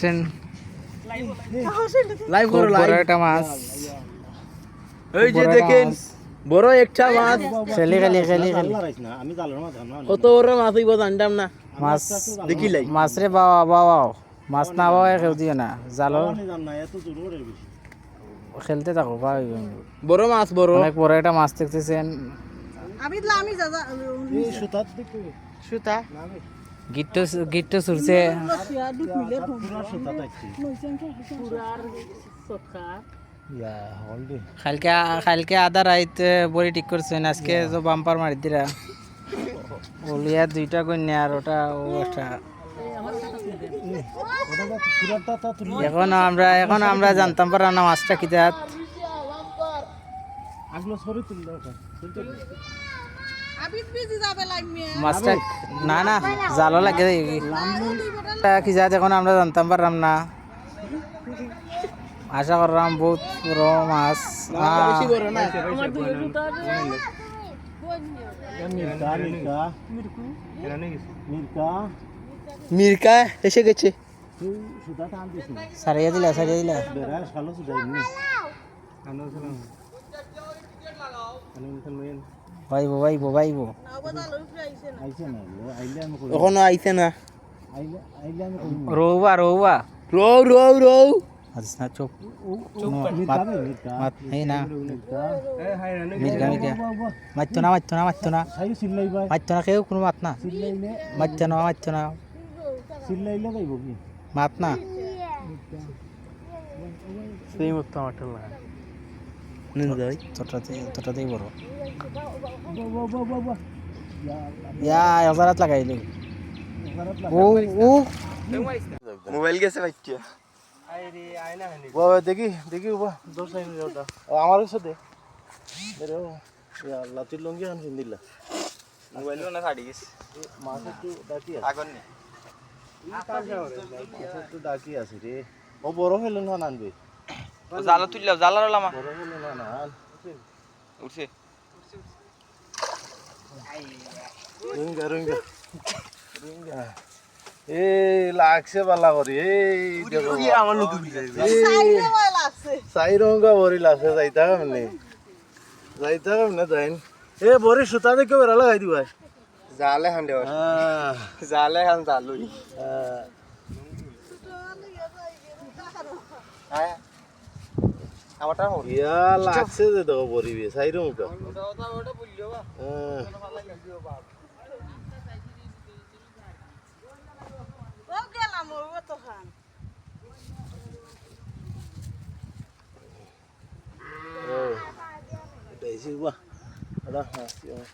Sen live করো live একটা মাছ। এই যে দেখেন বড় একটা মাছ। খেলি খেলি খেলি খেলি। আমি জালের মাছ ধরলাম কত বড় মাছ হইব জানতাম না। মাছ দেখি লাই। মাছ রে বাবা বাবা মাছ না বাবা কেউ দিও না। জালো খেলতে থাকো বা বড় মাছ বড়। অনেক বড় একটা মাছ দেখতেছেন। আমি দিলাম আমি যা যা। এই সুতা গিট্টু গিট্টু সুরছে। লসিয়া দুধ মিলে ফোন পুরা সুতা থাকছে ইয়া হল দে। কালকে কালকে আধা রাইত বড়ি ঠিক করছেন। আজকে তো বাম্পার মারি দিরা। ওলিয়া দুইটা কন্যা আর ওটা ও একটা। এখন আমরা এখন আমরা জানতাম পারা না মাছটা কি দেয় আগলো সরি তুলি দাও আমি বিজি যাবে লাগবে মাছটা না না জালো লাগে কি জাত এখন আমরা জানতাম পারলাম না। আশা করলাম বহুত বড় মাছ। মির্কা এসে গেছে। সারিয়ে দিলা সারিয়ে দিলা। ভাইবো ভাইবো ভাইবো। এখনও আইছে না। রৌবা রৌবা। রৌ রৌ রৌ। আচ্ছা না চুপ মাত এই না। মির্গা মির্গা মারতো না মারতো না মারতো না। সাই সিল্লাই ভাই মারতো না কেউ কোনো মাত না। মারতো না। মারতো না সিল্লাইলে যাইব কি? মাত না। সেই মতো আমারটা নিন তোটাতে তোটাতেই বড়। ইয়া এজারাত লাগাইলো ও ও। মোবাইল গেছে বাবা দেখি দেখি বাবা দোষ আইন ওটা। আমার কাছে দে। আরে ইয়া আল্লাহ তুই লঙ্গি আন দিলা মোবাইল না ছাড়ি গেছে। মাছ একটু ডাকি আছে। আগর নে। মাছ একটু ডাকি আছে রে। ও বড় হইল না আনবে? জালা তুললাম জালা রলামা বড় হইল না না আন উঠছে। রুঙ্গা রুঙ্গা রুঙ্গা এই লাগছে বালা করি এই দেখো আমার লোক চাই রঙ্গা বরি লাগছে। যাইতা কেমনে? যাইতা কেমনে যাইন? এ বরি সুতা দেখে বেড়া লাগাই দিবা জালে খান দেওয়া হ্যাঁ। জালে খান জালুই। হ্যাঁ। আমারটা হল। ইয়া লাগছে যে দেখো বরিবে চাই বা হ্যাঁ ও গেলাম ও তো খান ও দেইছি বা ওটা ơi.